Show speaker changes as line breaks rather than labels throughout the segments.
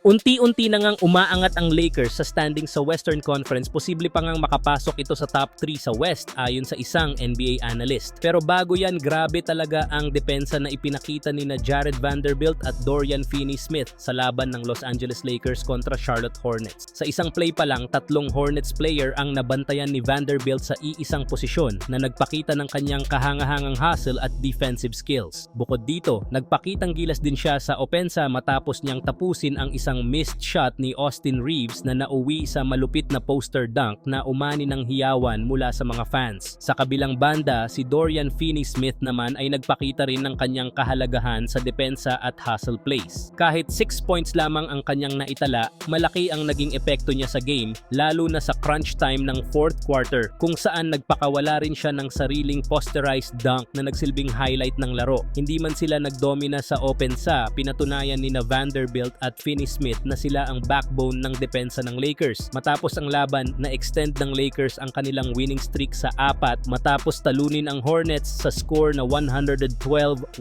Unti-unti na ngang umaangat ang Lakers sa standing sa Western Conference, posible pa ngang makapasok ito sa top 3 sa West ayon sa isang NBA analyst. Pero bago yan, grabe talaga ang depensa na ipinakita ni na Jared Vanderbilt at Dorian Finney-Smith sa laban ng Los Angeles Lakers kontra Charlotte Hornets. Sa isang play pa lang, tatlong Hornets player ang nabantayan ni Vanderbilt sa iisang posisyon na nagpakita ng kanyang kahangahangang hustle at defensive skills. Bukod dito, nagpakitang gilas din siya sa opensa matapos niyang tapusin ang isang missed shot ni Austin Reeves na nauwi sa malupit na poster dunk na umani ng hiyawan mula sa mga fans. Sa kabilang banda, si Dorian Finney-Smith naman ay nagpakita rin ng kanyang kahalagahan sa depensa at hustle plays. Kahit 6 points lamang ang kanyang naitala, malaki ang naging epekto niya sa game lalo na sa crunch time ng fourth quarter kung saan nagpakawala rin siya ng sariling posterized dunk na nagsilbing highlight ng laro. Hindi man sila nagdomina sa opensa, pinatunayan ni na Vanderbilt at Finney-Smith na sila ang backbone ng depensa ng Lakers. Matapos ang laban, na-extend ng Lakers ang kanilang winning streak sa apat matapos talunin ang Hornets sa score na 112-107.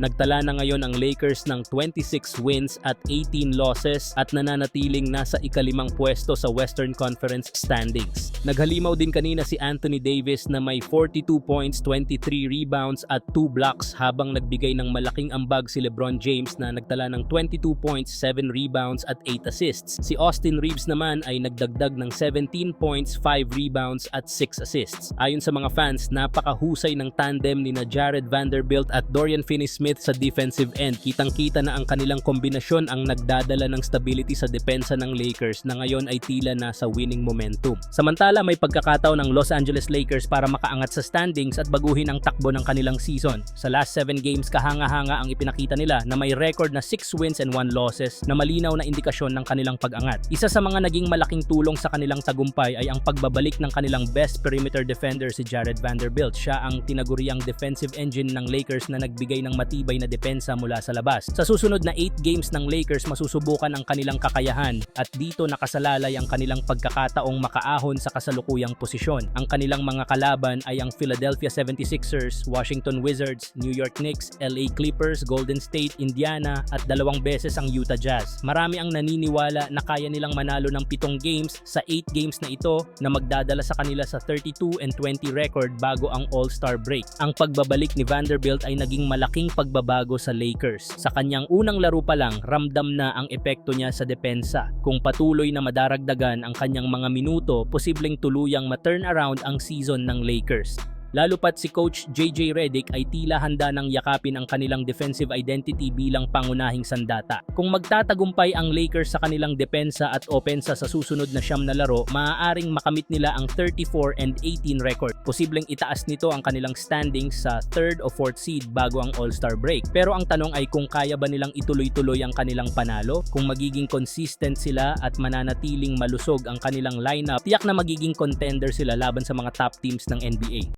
Nagtala na ngayon ang Lakers ng 26 wins at 18 losses at nananatiling nasa ikalimang pwesto sa Western Conference standings. Naghalimaw din kanina si Anthony Davis na may 42 points, 23 rebounds at 2 blocks habang nagbigay ng malaking ambag si LeBron James na nagtala ng 22 points, 7 rebounds at 8 assists. Si Austin Reeves naman ay nagdagdag ng 17 points, 5 rebounds at 6 assists. Ayon sa mga fans, napakahusay ng tandem ni na Jared Vanderbilt at Dorian Finney-Smith sa defensive end. Kitang-kita na ang kanilang kombinasyon ang nagdadala ng stability sa depensa ng Lakers na ngayon ay tila nasa winning momentum. Samantala, may pagkakataon ng Los Angeles Lakers para makaangat sa standings at baguhin ang takbo ng kanilang season. Sa last 7 games, kahanga-hanga ang ipinakita nila na may record na 6 wins and 1 losses na malinaw na indikasyon ng kanilang pag-angat. Isa sa mga naging malaking tulong sa kanilang tagumpay ay ang pagbabalik ng kanilang best perimeter defender si Jared Vanderbilt. Siya ang tinaguriang defensive engine ng Lakers na nagbigay ng matibay na depensa mula sa labas. Sa susunod na 8 games ng Lakers, masusubukan ang kanilang kakayahan at dito nakasalalay ang kanilang pagkakataong makaahon sa kasalukuyang posisyon. Ang kanilang mga kalaban ay ang Philadelphia 76ers, Washington Wizards, New York Knicks, LA Clippers, Golden State, Indiana at dalawang beses ang Utah Jazz. Marami ang naniniwala na kaya nilang manalo ng pitong games sa 8 games na ito na magdadala sa kanila sa 32 and 20 record bago ang All-Star break. Ang pagbabalik ni Vanderbilt ay naging malaking pagbabago sa Lakers. Sa kanyang unang laro pa lang, ramdam na ang epekto niya sa depensa. Kung patuloy na madaragdagan ang kanyang mga minuto, posibleng tuluyang ma-turn around ang season ng Lakers. Lalo pat si Coach JJ Redick ay tila handa ng yakapin ang kanilang defensive identity bilang pangunahing sandata. Kung magtatagumpay ang Lakers sa kanilang depensa at opensa sa susunod na siyam na laro, maaaring makamit nila ang 34 and 18 record. Posibleng itaas nito ang kanilang standings sa 3rd o 4th seed bago ang All-Star break. Pero ang tanong ay kung kaya ba nilang ituloy-tuloy ang kanilang panalo, kung magiging consistent sila at mananatiling malusog ang kanilang lineup, tiyak na magiging contender sila laban sa mga top teams ng NBA.